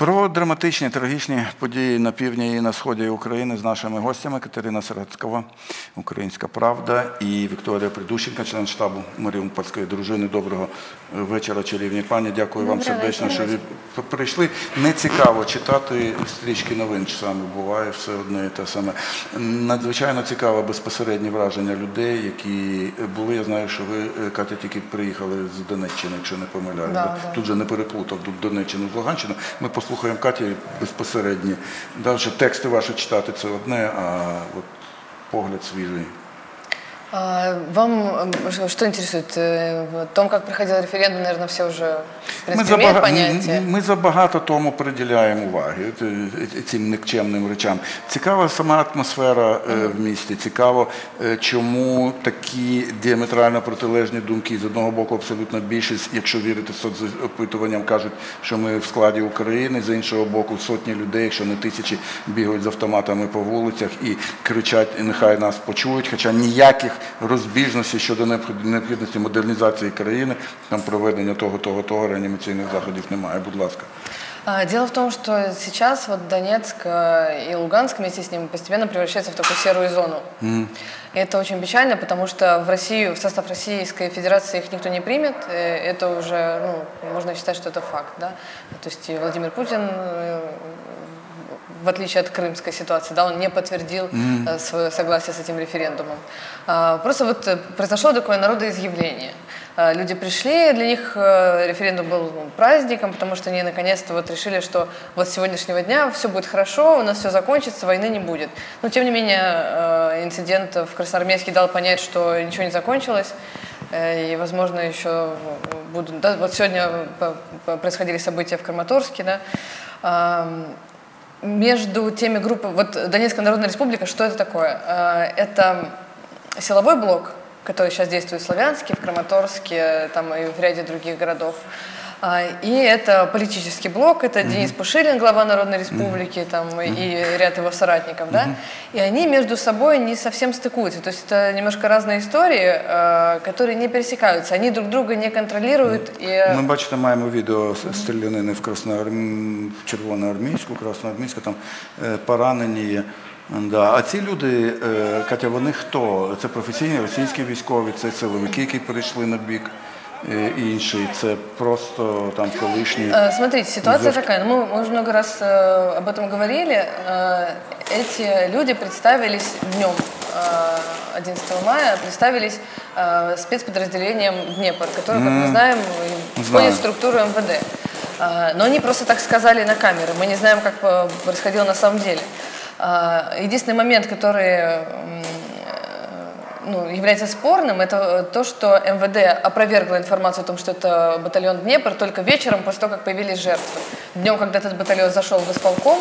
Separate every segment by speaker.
Speaker 1: Про драматичні трагічні події на півдні і на сході України з нашими гостями Катерина Серецькова, Українська Правда і Вікторія Придущенка, член штабу Маріупольської дружини. Доброго вечора, чарівні пані. Дякую вам сердечно,
Speaker 2: вечора.
Speaker 1: що ви прийшли. Не цікаво читати стрічки новин, часами буває все одне і те саме. Надзвичайно цікаво безпосередні враження людей, які були. Я знаю, що ви, е, Катя, тільки приїхали з Донеччини, якщо не помиляю.
Speaker 2: Да, да.
Speaker 1: Тут же не переплутав тут Донеччину з Луганщину. Ми послухаємо Каті безпосередні. Далі тексти ваші читати це одне, а от погляд свіжий.
Speaker 2: А, Вам что интересует? Э, В том, как проходил референдум, наверное, все уже в принципе, имеют
Speaker 1: забага-
Speaker 2: понятие.
Speaker 1: м- ми забагато тому приділяємо уваги е, цим никчемним речам. Цікава сама атмосфера е, в місті. Цікаво, е, чому такі діаметрально протилежні думки з одного боку абсолютна більшість, якщо вірити соцопитуванням, кажуть, що ми в складі України, з іншого боку, сотні людей, якщо не тисячі, бігають з автоматами по вулицях і кричать, нехай нас почують, хоча ніяких розбіжностей щодо необхід- необхідності модернізації країни, там проведення того, того, того реанімаційних заходів немає. Будь ласка.
Speaker 2: А, Дело в том, что сейчас вот Донецк э, и Луганск вместе с ним постепенно превращаются в такую серую зону. И это очень печально, потому что в Россию, в состав Российской Федерации их никто не примет. Э, Это уже, ну, можно считать, что это факт, да. То есть и Владимир Путин, э, в отличие от крымской ситуации, да, он не подтвердил э, свое согласие с этим референдумом. А, Просто вот э, произошло такое народоизъявление. А, Люди пришли, для них э, референдум был ну, праздником, потому что они наконец-то вот решили, что вот с сегодняшнего дня все будет хорошо, у нас все закончится, войны не будет. Но тем не менее инцидент в Красноармейске дал понять, что ничего не закончилось. И, возможно, еще будут... Да, вот сегодня происходили события в Краматорске, да. Между теми группами... Вот Донецкая Народная Республика, что это такое? Э, Это силовой блок, который сейчас действует в Славянске, в Краматорске там, и в ряде других городов. А, И это политический блок, это Денис Пушилин, глава Народной Республики, там, и ряд его соратников, да, и они между собой не совсем стыкуются, то есть это немножко разные истории, э, которые не пересекаются, они друг друга не контролируют, и
Speaker 1: Ми бачите, маємо відео з стрілянини в Красноарм... в Червоноармійську, Красноармійську, там е, поранені є. Да. А ці люди, е, Катя, вони хто? Це професійні російські військові, це силовики, які перейшли на бік е, інший, це просто там колишні.
Speaker 2: Э, Смотрите, ситуация такая. Ну, мы уже много раз э, об этом говорили. Э, эти люди представились днем э, 11 мая, представились э, спецподразделением Днепр, которое, как мы знаем, входит в структуру МВД. Э, но они просто так сказали на камеры. Мы не знаем, как происходило на самом деле. Единственный момент, который ну, является спорным, это то, что МВД опровергло информацию о том, что это батальон Днепр только вечером, после того, как появились жертвы. Днем, когда этот батальон зашел в исполком,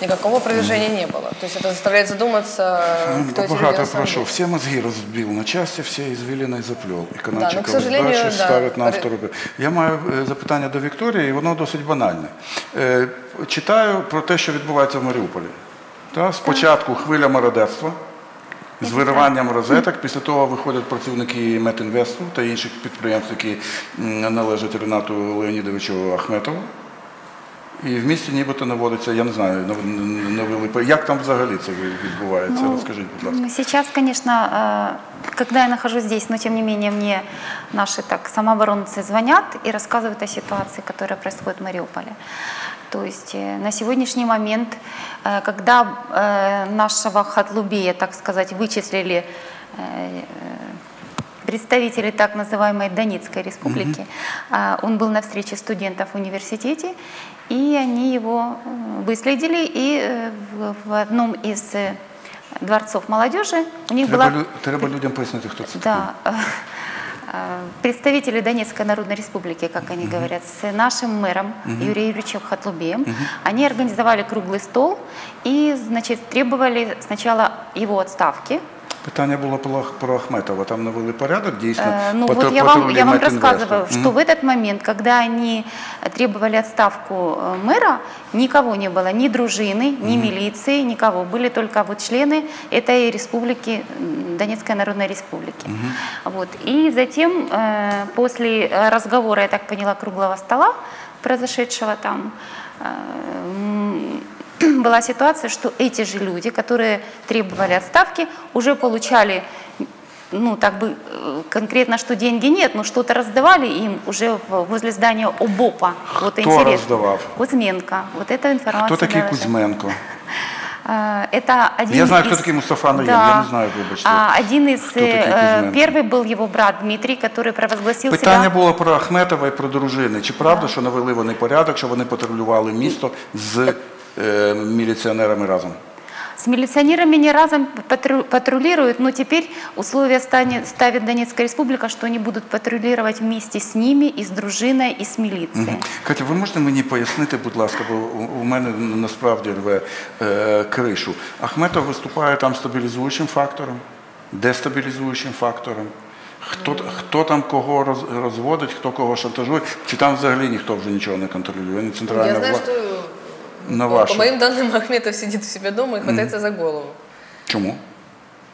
Speaker 2: никакого опровержения не было. То есть это заставляет задуматься, кто эти люди
Speaker 1: Багато
Speaker 2: на самом
Speaker 1: прошу.
Speaker 2: деле.
Speaker 1: Все мозги розбив на части, все извилины заплел. І
Speaker 2: Да,
Speaker 1: канадчиков
Speaker 2: ну, к сожалению,
Speaker 1: дальше
Speaker 2: да.
Speaker 1: ставить на
Speaker 2: Ри-
Speaker 1: авторуби. Я маю е, запитання до Вікторії, і воно досить банальне. Е, Читаю про те, що відбувається в Маріуполі. Та, спочатку хвиля мародерства з вириванням розеток, після того виходять працівники Метінвесту та інших підприємств, які м, належать Ренату Леонідовичу Ахметову. І в місті нібито наводиться, я не знаю, нав- навели. по- Як там взагалі це відбувається?
Speaker 3: Ну,
Speaker 1: Розкажіть, будь ласка.
Speaker 3: Сейчас, конечно, э, когда я нахожусь здесь, но тем не менее мне наши так самооборонцы звонят и рассказывают о ситуации, которая происходит в Мариуполе. То есть э, на сегодняшний момент, э, когда э, нашего Хатлубея, так сказать, вычислили представители так называемой Донецкой республики. А, Он был на встрече студентов в университете, и они его выследили, и в- одном из дворцов молодежи у них
Speaker 1: Треба,
Speaker 3: была...
Speaker 1: треба людям пояснити, хто це такий.
Speaker 3: Да, э, представители Донецкой Народной Республики, как они говорят, с нашим мэром Юрием Юрьевичем Хатлубеем, они организовали круглый стол и, значит, требовали сначала его отставки,
Speaker 1: Питання було про, про Ахметова. Там навели порядок, дійсно.
Speaker 3: Э, Ну
Speaker 1: патр-
Speaker 3: вот я вам,
Speaker 1: патрулі
Speaker 3: я вам
Speaker 1: Метінвесту.
Speaker 3: рассказываю, что в этот момент, когда они требовали отставку э, мэра, никого не было, ни дружины, ни милиции, никого. Были только вот члены этой республики, м, Донецкой Народной Республики. Вот. И затем, э, после э, разговора, я так поняла, круглого стола, произошедшего там, м, была ситуация, что эти же люди, которые требовали отставки, уже получали ну, так бы э, конкретно, что деньги нет, но что-то раздавали им уже возле здания ОБОПа. Вот
Speaker 1: Кто
Speaker 3: интересно.
Speaker 1: раздавав?
Speaker 3: Кузьменко. Вот эта информация.
Speaker 1: Такий
Speaker 3: доложила.
Speaker 1: Кузьменко?
Speaker 3: А, Это один
Speaker 1: Я знаю, кто
Speaker 3: из-
Speaker 1: такой Мустафа Наим, я не знаю, вибачте.
Speaker 3: А, Один из,
Speaker 1: Кто
Speaker 3: э, первый был его брат Дмитрий, который провозгласил
Speaker 1: Питання
Speaker 3: себя...
Speaker 1: було про Ахметова і про дружини. Чи правда, що навели вони порядок, що вони патрулювали місто з е, міліціонерами разом?
Speaker 3: С милиционерами не разом патрулируют, но теперь условия станет- ставит Донецкая республика, что они будут патрулировать вместе с ними, и с дружиной, и с милицией.
Speaker 1: Катя, ви можете мені пояснити, будь ласка, бо у у мене насправді рве е, кришу. Ахметов виступає там стабілізуючим фактором, дестабілізуючим фактором. Хто, хто там кого розводить, хто кого шантажує, чи там взагалі ніхто вже нічого не контролює? Не центральна влада. На
Speaker 2: по,
Speaker 1: вашу.
Speaker 2: по моим данным Ахметов сидит у себя дома и хватается за голову.
Speaker 1: Чому?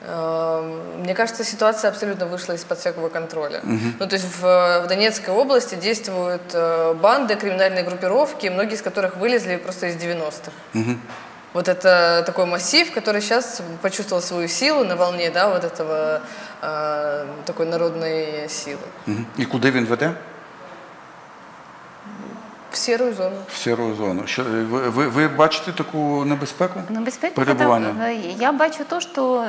Speaker 2: Эм, Мне кажется, ситуация абсолютно вышла из-под всякого контроля. Ну, то есть в, в Донецкой области действуют э, банды, криминальные группировки, многие из которых вылезли просто из 90-х. Вот это такой массив, который сейчас почувствовал свою силу на волне, да, вот этого э, такой народной силы.
Speaker 1: І куди він веде?
Speaker 2: В серую зону.
Speaker 1: В сіру зону. Що, ви, ви, ви бачите таку небезпеку?
Speaker 3: Но беспека
Speaker 1: Перебывание.
Speaker 3: это, я бачу то, что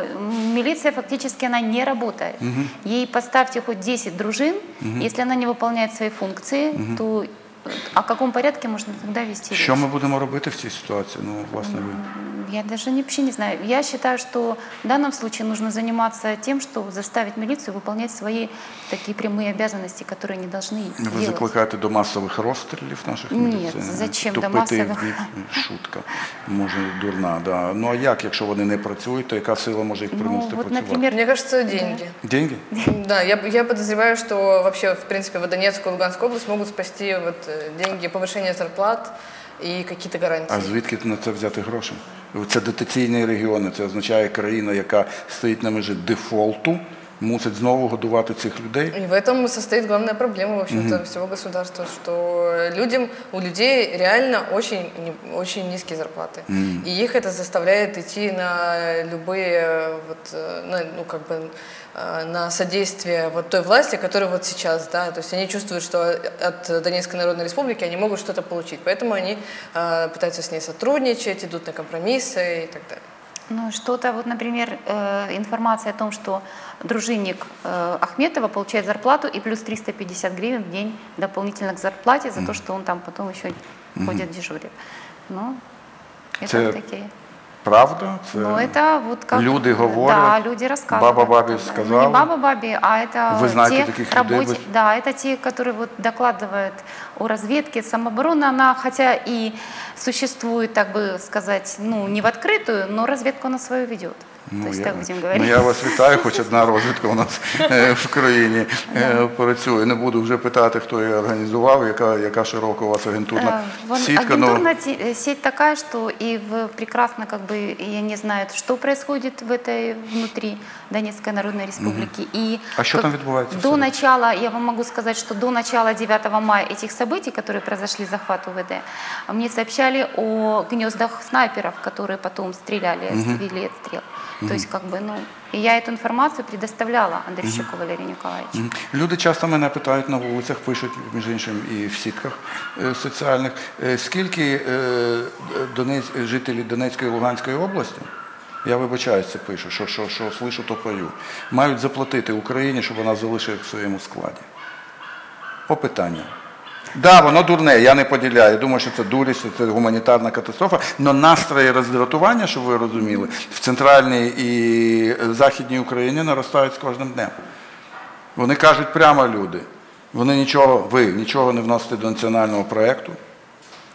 Speaker 3: милиция фактически она не работает. Ей поставьте хоть 10 дружин, если она не выполняет свои функции, то э, о каком порядке можно тогда вести речь?
Speaker 1: Що ми будемо робити в цій ситуації? Ну, власне, ви.
Speaker 3: Я даже не- вообще не знаю. Я считаю, что в данном случае нужно заниматься тем, что заставить милицию выполнять свои такие прямые обязанности, которые они должны
Speaker 1: Ви
Speaker 3: делать.
Speaker 1: закликаєте до масових розстрілів наших
Speaker 3: Ні,
Speaker 1: міліціонерів?
Speaker 3: зачем до
Speaker 1: Тупити
Speaker 3: масових?
Speaker 1: в бік? Шутка. Може, дурна, да. Ну а як, якщо вони не працюють, то яка сила може їх
Speaker 3: Ну,
Speaker 1: примусити
Speaker 3: вот,
Speaker 1: працювати?
Speaker 3: например,
Speaker 2: Мне кажется, деньги.
Speaker 1: Деньги?
Speaker 2: Да, я, я подозреваю, что вообще, в принципе, вот Донецкую и Луганскую область могут спасти вот э, деньги, повышение зарплат и какие-то гарантии.
Speaker 1: А звідки на це взяти гроші? Це дотаційні регіони, це означає країна, яка стоїть на межі дефолту, мусить знову годувати цих людей.
Speaker 2: И в этом состоит главная проблема, в общем-то, всего государства, что людям, у людей реально очень, очень низкие зарплаты. И их это заставляет идти на любые, э, вот, э, на, ну, как бы, э, на содействие вот той власти, которая вот сейчас, да, то есть они чувствуют, что от Донецкой Народной Республики они могут что-то получить, поэтому они э, пытаются с ней сотрудничать, идут на компромиссы и так далее.
Speaker 3: Ну, что-то, вот, например, э, информация о том, что дружинник э, Ахметова получает зарплату и плюс 350 гривен в день дополнительно к зарплате за то, что он там потом еще ходит дежурит. Ну, это
Speaker 1: Це
Speaker 3: вот такие.
Speaker 1: Правда? Це...
Speaker 3: Ну, это вот как...
Speaker 1: Люди говорят,
Speaker 3: Да, люди рассказывают.
Speaker 1: баба бабе
Speaker 3: ну,
Speaker 1: сказала.
Speaker 3: Не баба бабе, а это
Speaker 1: Вы знаете
Speaker 3: те
Speaker 1: таких
Speaker 3: работе...
Speaker 1: людей?
Speaker 3: Да, это те, которые вот докладывают о разведке. Самооборона, она хотя и существует, так бы сказать, ну, не в открытую, но разведку она свою ведет. То есть
Speaker 1: я,
Speaker 3: так будем говорить.
Speaker 1: ну, я вас вітаю, хоч одна розвідка у нас е, в країні е, працює. Не буду вже питати, хто її організував, яка, яка широка у вас агентурна
Speaker 3: Э, вон
Speaker 1: сітка. ну,
Speaker 3: агентурная те- э, сеть такая, что и в, прекрасно как бы и они знают, что происходит в этой внутри Донецкой Народной Республики. И
Speaker 1: А что
Speaker 3: как
Speaker 1: там відбувається
Speaker 3: До
Speaker 1: всередині?
Speaker 3: начала, я вам могу сказать, что до начала 9 мая этих событий, которые произошли, захват УВД, мне сообщали о гнездах снайперов, которые потом стреляли, вели отстрел. То есть как бы, ну, и я эту информацию предоставляла Андрейчуку Валерию Николаевичу.
Speaker 1: Мгм. Люди часто мене питають на вулицях, пишуть, між іншим, і в сітках е, соціальних, е, скільки е, Донець, жителі Донецької і Луганської області, я вибачаюсь, це пишу, що, що, що слышу, то пою, мають заплатити Україні, щоб вона залишила в своєму складі. По питанню. Да, воно дурне, я не поділяю. Думаю, що це дурість, що це гуманітарна катастрофа. Але настрої роздратування, щоб ви розуміли, в центральній і західній Україні наростають з кожним днем. Вони кажуть прямо люди. Вони нічого, ви нічого не вносите до національного проєкту.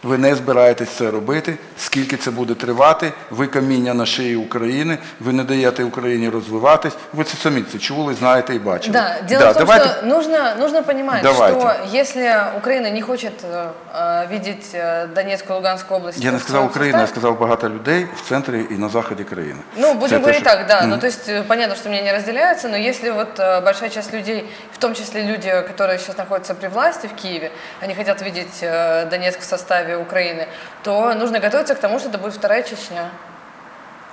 Speaker 1: Ви не збираєтесь це робити. Скільки це буде тривати? Ви каміння на шиї України, ви не даєте Україні розвиватись. Ви це самі це чули, знаєте і бачили.
Speaker 2: Да, дело в том,
Speaker 1: давайте-
Speaker 2: что нужно, нужно понимать,
Speaker 1: Давайте.
Speaker 2: что если Украина не хочет э, э, видеть э, Донецкую и Луганскую область...
Speaker 1: Я не
Speaker 2: в
Speaker 1: сказав
Speaker 2: своем
Speaker 1: Україна, я
Speaker 2: составе-
Speaker 1: сказав багато людей в центрі і на заході країни.
Speaker 2: Ну,
Speaker 1: Це
Speaker 2: будем
Speaker 1: те,
Speaker 2: говорить
Speaker 1: що-
Speaker 2: так, да. Ну, то есть э, понятно, что мнения разделяются, но если вот э, большая часть людей, в том числе люди, которые сейчас находятся при власти в Киеве, они хотят видеть э, Донецк в составе составе Украины, то нужно готовиться к тому, что это будет вторая Чечня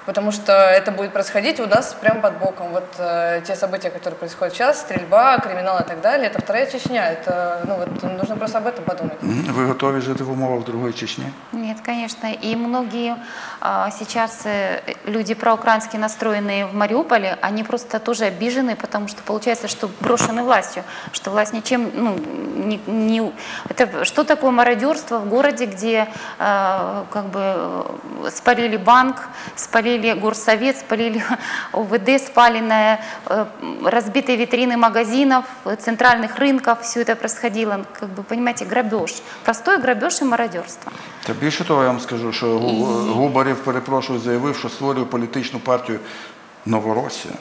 Speaker 2: потому что это будет происходить у нас прямо под боком. Вот э, те события, которые происходят сейчас, стрельба, криминал и так далее, это вторая Чечня. Это, ну, вот, нужно просто об этом подумать.
Speaker 1: Вы готовы жить в умовах другой Чечни?
Speaker 3: Нет, конечно. И многие а, сейчас э, люди проукраински настроенные в Мариуполе, они просто тоже обижены, потому что получается, что брошены властью, что власть ничем, ну, не, не это что такое мародерство в городе, где а, как бы э, спалили банк, спалили спалили горсовет, спалили ОВД, спаленные э, разбитые витрины магазинов, центральных рынков, все это происходило, как бы, понимаете, грабеж. Простой грабеж и мародерство.
Speaker 1: Та більше того, я вам скажу, що Губарєв, перепрошую, заявив, що створює політичну партію Новоросія.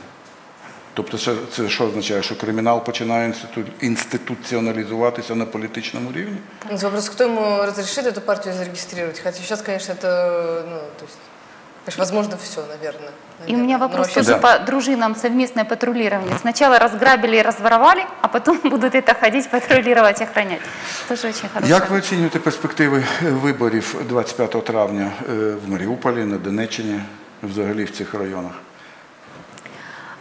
Speaker 1: Тобто це, це що означає, що кримінал починає інститу, інституціоналізуватися на політичному рівні?
Speaker 2: Вопрос, кто ему разрешит эту партию зарегистрировать? Хотя сейчас, конечно, это, ну, то есть Конечно, возможно, все, наверное. наверное.
Speaker 3: И у меня вопрос тоже да. по дружинам совместное патрулирование. Сначала разграбили и разворовали, а потом будут это ходить, патрулировать, охранять. Тоже очень хорошо.
Speaker 1: Як ви оцінюєте перспективи виборів 25 травня в Маріуполі, на Донеччині, взагалі в цих районах?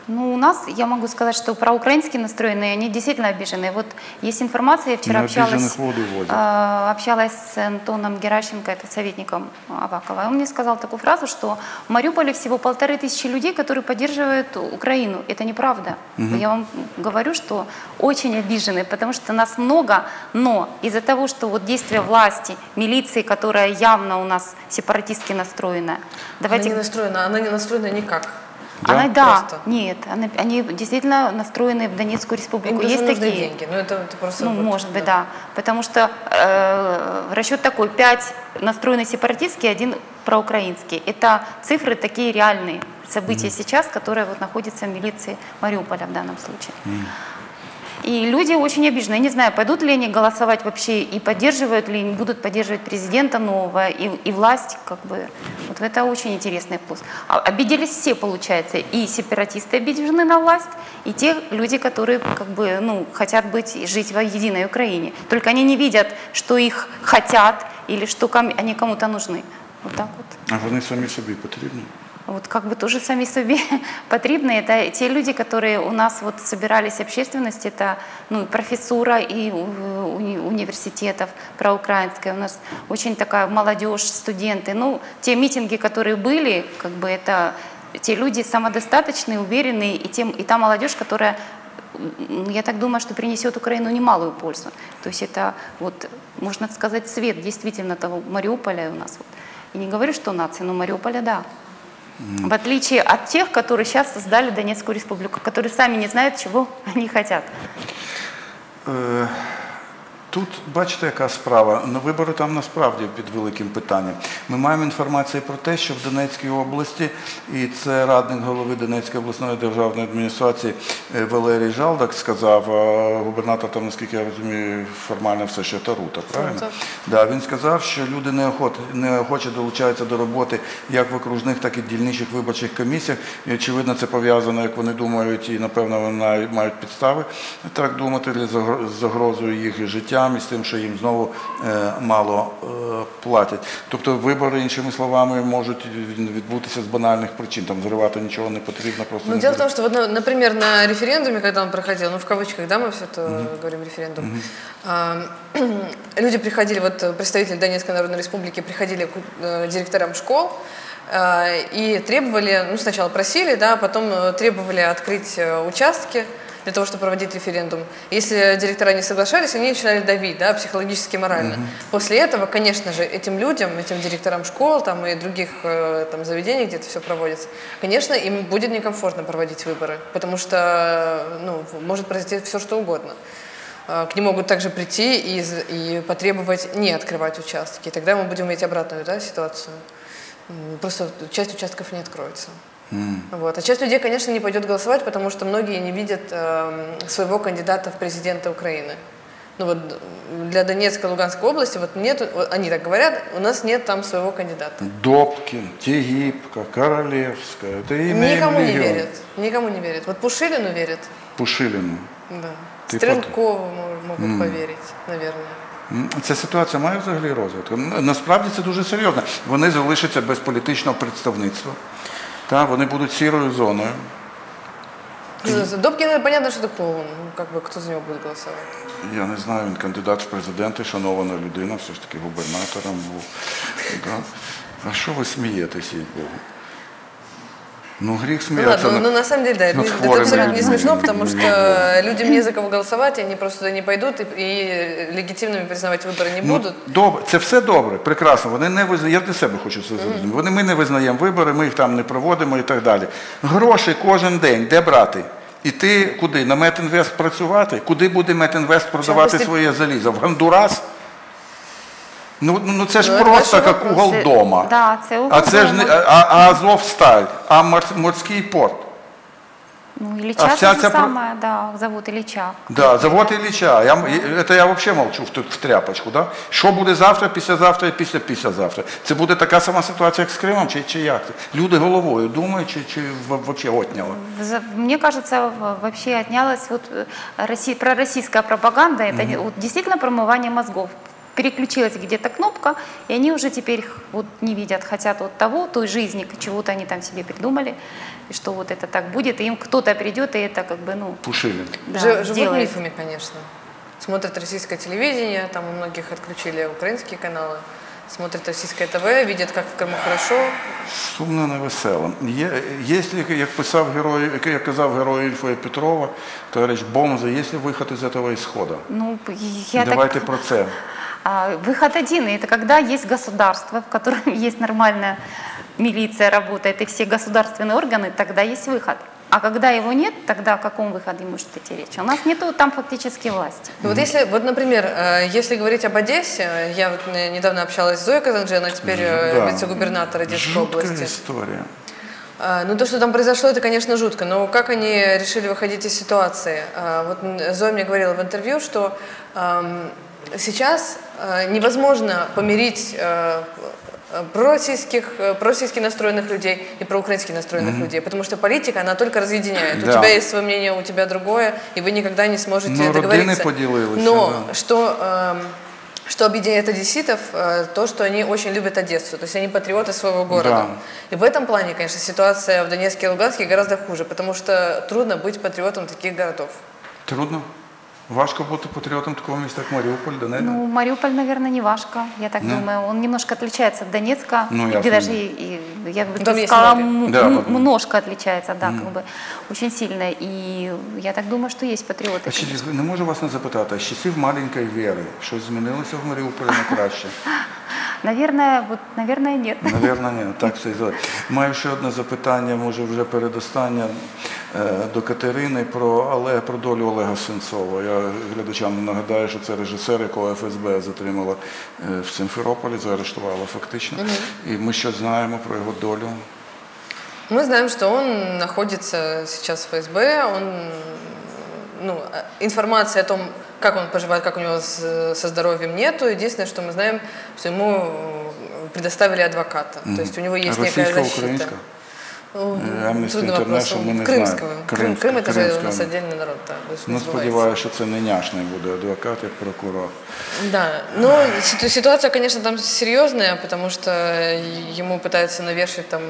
Speaker 3: Ну, у нас, я могу сказать, что проукраинские настроенные, они действительно обижены. Вот есть информация, я вчера общалась, э, общалась с Антоном Геращенко, это советником Авакова. Он мне сказал такую фразу, что в Мариуполе всего полторы тысячи людей, которые поддерживают Украину. Это неправда. Угу. Я вам говорю, что очень обижены, потому что нас много, но из-за того, что вот действия власти, милиции, которая явно у нас сепаратистски настроена.
Speaker 2: Давайте... Она не настроена, она не настроена никак.
Speaker 3: Да? Она, да, просто. нет, она, они действительно настроены в Донецкую республику.
Speaker 2: Им
Speaker 3: Есть
Speaker 2: такие. деньги, но ну, это, это просто...
Speaker 3: Ну, вот, может быть, да. Потому что э, расчет такой, пять настроены сепаратистски, один проукраинский. Это цифры такие реальные, события mm. сейчас, которые вот находятся в милиции Мариуполя в данном случае. Mm. И люди очень обижены. Я не знаю, пойдут ли они голосовать вообще и поддерживают ли, будут поддерживать президента нового и, и власть. Как бы. Вот это очень интересный вопрос. А, обиделись все, получается. И сепаратисты обижены на власть, и те люди, которые как бы, ну, хотят быть и жить в единой Украине. Только они не видят, что их хотят или что они кому-то нужны. Вот так вот.
Speaker 1: А вони самі собі потрібні?
Speaker 3: вот как бы тоже сами себе потребны. Это те люди, которые у нас вот собирались общественность, это ну, профессура и уни университетов проукраинская. У нас очень такая молодежь, студенты. Ну, те митинги, которые были, как бы это те люди самодостаточные, уверенные, и, тем, и та молодежь, которая я так думаю, что принесет Украину немалую пользу. То есть это, вот, можно сказать, свет действительно того Мариуполя у нас. Вот. И не говорю, что нация, но Мариуполя, да. В отличие от тех, которые сейчас создали Донецкую республику, которые сами не знают, чего они хотят.
Speaker 1: Тут бачите, яка справа. Ну, вибори там насправді під великим питанням. Ми маємо інформацію про те, що в Донецькій області, і це радник голови Донецької обласної державної адміністрації е, Валерій Жалдак сказав, а губернатор там, наскільки я розумію, формально все ще Тарута, правильно? Так. Да, він сказав, що люди неохоче, неохоче долучаються до роботи як в окружних, так і дільничих виборчих комісіях. І очевидно, це пов'язано, як вони думають, і напевно вони мають підстави так думати, з загрозою їх життя і з тим, що їм знову е, мало е, платять. Тобто вибори, іншими словами, можуть відбутися з банальних причин. Там зривати нічого не потрібно. Просто
Speaker 2: ну, дело в том, что, вот, например, на референдуме, когда он проходил, ну, в кавычках, да, мы все это mm-hmm. говорим, референдум, mm-hmm. люди приходили, вот представители Донецкой Народной Республики приходили к э, директорам школ, э, и требовали, ну, сначала просили, да, потом э, требовали открыть участки, для того, чтобы проводить референдум. Если директора не соглашались, они начинали давить, да, психологически, морально. Угу. После этого, конечно же, этим людям, этим директорам школ там, и других э, там, заведений, где это все проводится, конечно, им будет некомфортно проводить выборы, потому что ну, может произойти все, что угодно э, к ним могут также прийти и, и потребовать не открывать участки. И тогда мы будем иметь обратную да, ситуацию. Просто часть участков не откроется. Mm. Вот. А часть людей, конечно, не пойдет голосовать, потому что многие не видят э, своего кандидата в президенты Украины. Ну вот для Донецкой, Луганской области вот нет, вот они так говорят, у нас нет там своего кандидата.
Speaker 1: Добкин, Тегибко, Королевская, это имя
Speaker 2: Никому не верят, никому не верят. Вот Пушилину верят.
Speaker 1: Пушилину?
Speaker 2: Да.
Speaker 1: Ты
Speaker 2: Стрелкову мо- могут поверить, наверное.
Speaker 1: М, Ця ситуація має взагалі розвиток. М, Насправді це дуже серйозно. Вони залишаться без політичного представництва. Та, вони будуть сірою зоною.
Speaker 2: Ну, непонятно, що такого, хто это клоун. Ну, как бы кто за нього буде голосувати?
Speaker 1: Я не знаю, він кандидат в президенти, шанована людина, все ж таки губернатором був. Да. А що ви смієтеся, їй Богу? Ну, гріх
Speaker 2: Ну
Speaker 1: сміятися.
Speaker 2: ладно, ну на самом деле, да, это,
Speaker 1: над
Speaker 2: это
Speaker 1: хворыми
Speaker 2: абсолютно не
Speaker 1: людьми.
Speaker 2: смешно, потому что людям не за кого голосовать, и они просто туда не пойдут и, и легитимными признавать выборы не
Speaker 1: Ну,
Speaker 2: будут.
Speaker 1: добре, це все добре, прекрасно. Вони не визнають, я для себе хочу це зрозуміти. Вони ми не визнаємо вибори, ми їх там не проводимо і так далі. Гроші кожен день, де брати? Іти куди? На Метінвест працювати? Куди буде Метінвест продавати
Speaker 2: постіп-
Speaker 1: своє залізо? В Гондурас? Ну, ну це ж
Speaker 2: Ну, це
Speaker 1: просто
Speaker 2: ваші
Speaker 1: як угол
Speaker 3: вопроси.
Speaker 1: дома.
Speaker 3: Да, це угол
Speaker 1: а це ж не
Speaker 3: дома.
Speaker 1: а, а Азовсталь, а мор- морський порт.
Speaker 3: Ну, Ильича
Speaker 1: А вся
Speaker 3: то
Speaker 1: ця
Speaker 3: же
Speaker 1: про-
Speaker 3: самое, да, зовут Ильича.
Speaker 1: Да, завод Ілліча. Я, м- і- це я взагалі мовчу в, ту- в тряпочку. Да? Що буде завтра, післязавтра і після післязавтра? Це буде така сама ситуація, як з Кримом, чи, чи як? Люди головою думають, чи, чи взагалі отняло?
Speaker 3: За- Мне кажется, в- вообще отнялась вот э, Россия, пророссийская пропаганда, это не- вот действительно промывание мозгов. Переключилась где-то кнопка, и они уже теперь х- вот не видят, хотят вот того, той жизни, к- чего-то они там себе придумали, и что вот это так будет, и им кто-то придет, и это как бы, ну,
Speaker 1: Пушилін.
Speaker 3: да,
Speaker 2: Жи- Живут
Speaker 3: сделает.
Speaker 2: мифами, конечно. Смотрят российское телевидение, там у многих отключили украинские каналы. Смотрят российское ТВ, видят, как в Крыму хорошо.
Speaker 1: Сумно, невесело. Є, якщо, як писав герой, як казав герой Ільфа Петрова, товариш Бомза, є виход із цього ісходу?
Speaker 3: Ну, я
Speaker 1: Давайте
Speaker 3: так...
Speaker 1: про це.
Speaker 3: А, Выход один, и это когда есть государство, в котором есть нормальная милиция работает, и все государственные органы, тогда есть выход. А когда его нет, тогда о каком выходе может идти речь? У нас нету там фактически власти.
Speaker 2: Ну Вот если, вот, например, э, если говорить об Одессе, э, я вот э, недавно общалась с Зоей Казанджи, она теперь э,
Speaker 1: Да.
Speaker 2: вице-губернатор Одесской
Speaker 1: Жуткая
Speaker 2: области.
Speaker 1: історія.
Speaker 2: А, Ну, то, что там произошло, это, конечно, жутко. Но как они решили выходить из ситуации? Вот Зоя мне говорила в интервью, что ам, сейчас а, невозможно помирить а, пророссийских, э, пророссийски настроенных людей и проукраински настроенных людей, потому что политика, она только разъединяет.
Speaker 1: Да.
Speaker 2: У тебя есть свое мнение, у тебя другое, и вы никогда не сможете
Speaker 1: Ну,
Speaker 2: договориться. Но
Speaker 1: да.
Speaker 2: что, эм, что объединяет одесситов, э, то, что они очень любят Одессу, то есть они патриоты своего города. И в этом плане, конечно, ситуация в Донецке и Луганске гораздо хуже, потому что трудно быть патриотом таких городов.
Speaker 1: Трудно? Важко бути патріотом такого міста, як Маріуполь, Донецьк?
Speaker 3: Ну, Мариуполь, наверное, не Вашка, я так думаю. Он немножко отличается от Донецка,
Speaker 1: Ну,
Speaker 3: где
Speaker 1: ясно.
Speaker 3: даже, и, и, я бы
Speaker 2: Там есть
Speaker 3: сказала,
Speaker 2: море.
Speaker 3: м-
Speaker 1: Да,
Speaker 3: м-
Speaker 1: вот.
Speaker 3: немножко отличается, да, как бы очень сильно. И я так думаю, что есть патриоты.
Speaker 1: А чи не можу вас не запитати, а з часів маленької віри щось змінилося в Маріуполі на краще?
Speaker 3: Наверное, вот, наверное, нет.
Speaker 1: Навірно, ні. Так все і. Маю ще одне запитання, може вже передостаннє е, до Катерини про, але про долю Олега Сенцова. Я глядачам нагадаю, що це режисер, якого ФСБ затримала е, в Симферополі, заарештувала фактично. І ми щось знаємо про його долю.
Speaker 2: Мы знаем, что он находится сейчас в ФСБ, он, ну, э, информации о том, как он поживает, как у него с- со здоровьем нету. Единственное, что мы знаем, что ему предоставили адвоката. То есть у него есть некая
Speaker 1: Російська,
Speaker 2: защита.
Speaker 1: українська?
Speaker 2: Ну,
Speaker 1: Э, Amnesty. International мы не.
Speaker 2: Крым,
Speaker 1: Крымского,
Speaker 2: Крым это же
Speaker 1: крымского.
Speaker 2: у нас отдельный народ, не
Speaker 1: Ну, сподіваюся, що це не няшний буде адвокат, як прокурор.
Speaker 2: Да, но ситу- ситуация, конечно, там серьезная, потому что ему пытаются навешать там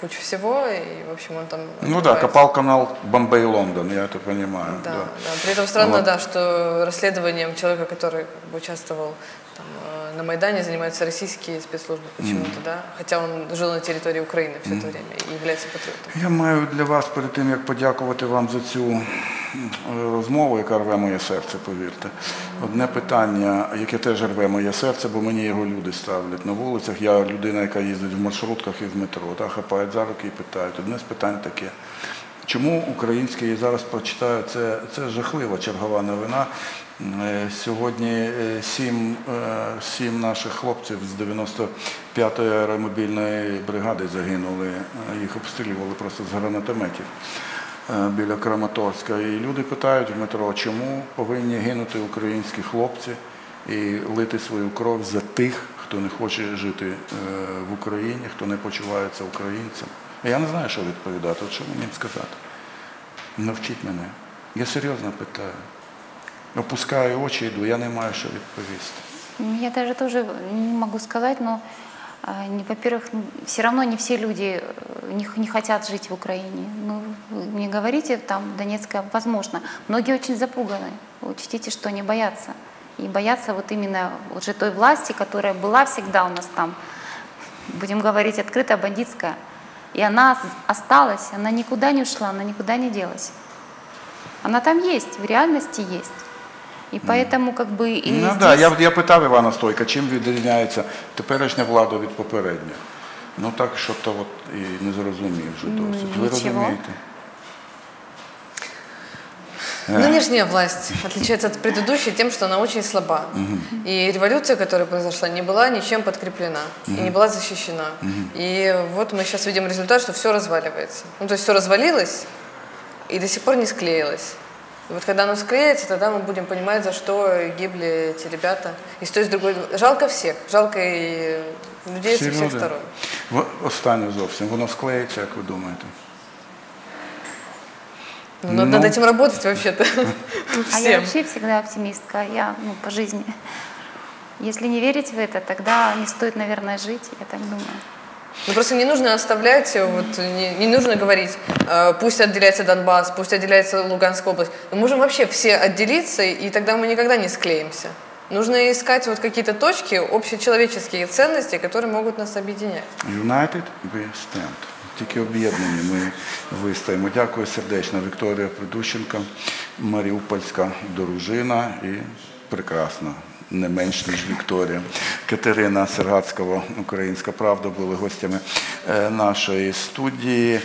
Speaker 2: кучу всего, и, в общем, он там...
Speaker 1: Ну да, копал канал Бомбей-Лондон, я это понимаю.
Speaker 2: Да,
Speaker 1: да.
Speaker 2: да. При этом странно,
Speaker 1: Вот.
Speaker 2: да, что расследованием человека, который как бы, участвовал там, э, на Майдане, занимаются российские спецслужбы почему-то, да, хотя он жил на территории Украины все это время и является патриотом.
Speaker 1: Я маю для вас перед тим, як подякувати вам за цю м, розмову, яка рве моє серце, повірте. Одне питання, яке теж рве моє серце, бо мені його люди ставлять на вулицях. Я людина, яка їздить в маршрутках і в метро, та, хапають за руки і питають. Одне з питань таке. Чому українське, я зараз прочитаю, це, це жахлива чергова новина. Е, Сьогодні е, сім, е, сім наших хлопців з 95-ї аеромобільної бригади загинули. Їх обстрілювали просто з гранатометів біля Краматорська. І люди питають метро, чому повинні гинути українські хлопці і лити свою кров за тих, хто не хоче жити в Україні, хто не почувається українцем. Я не знаю, що відповідати. Що мені сказати? Навчіть мене. Я серйозно питаю. опускаю очі, йду, я не маю що відповісти.
Speaker 3: М, Я даже тоже не могу сказать, но, а, не- во-первых, все равно не все люди э, не, х- не хотят жить в Украине. Ну, вы мне говорите, там, Донецкая, возможно. Многие очень запуганы. Учтите, что они боятся. И боятся вот именно уже той власти, которая была всегда у нас там, будем говорить открыто, бандитская. И она с- осталась, она никуда не ушла, она никуда не делась. Она там есть, в реальности есть. И поэтому как бы и
Speaker 1: ну
Speaker 3: здесь...
Speaker 1: да, я, я питав Івана Стойка, чим відрізняється теперішня влада від попередньої. Ну так, що то от і не зрозумів вже досить. Ви
Speaker 3: нічого.
Speaker 1: розумієте?
Speaker 2: Нынешняя власть отличается от предыдущей тем, что она очень слаба. И революция, которая произошла, не была ничем подкреплена и не была защищена. И вот мы сейчас видим результат, что все разваливается. Ну, то есть все развалилось и до сих пор не склеилось. И вот когда оно склеится, тогда мы будем понимать, за что гибли эти ребята. И с той, и с другой. Жалко всех. Жалко и людей со всех
Speaker 1: люди.
Speaker 2: сторон.
Speaker 1: В- Останнє зовсім. Воно склеїться, як ви думаєте?
Speaker 2: Ну, надо
Speaker 1: Ну.
Speaker 2: над этим работать вообще-то.
Speaker 3: А я
Speaker 2: Всем.
Speaker 3: вообще всегда оптимистка, я ну, по жизни. Если не верить в это, тогда не стоит, наверное, жить, я так думаю.
Speaker 2: Ну, просто не нужно оставлять, э, вот, не, не нужно говорить, э, пусть отделяется Донбасс, пусть отделяется Луганская область. Мы можем вообще все отделиться, и тогда мы никогда не склеимся. Нужно искать вот какие-то точки, общечеловеческие ценности, которые могут нас объединять.
Speaker 1: United we stand. Тільки об'єднані ми вистоїмо. Дякую сердечно Вікторія Придущенко, маріупольська дружина і прекрасна, не менш ніж Вікторія. Катерина Сергацького, Українська Правда, були гостями е, нашої студії.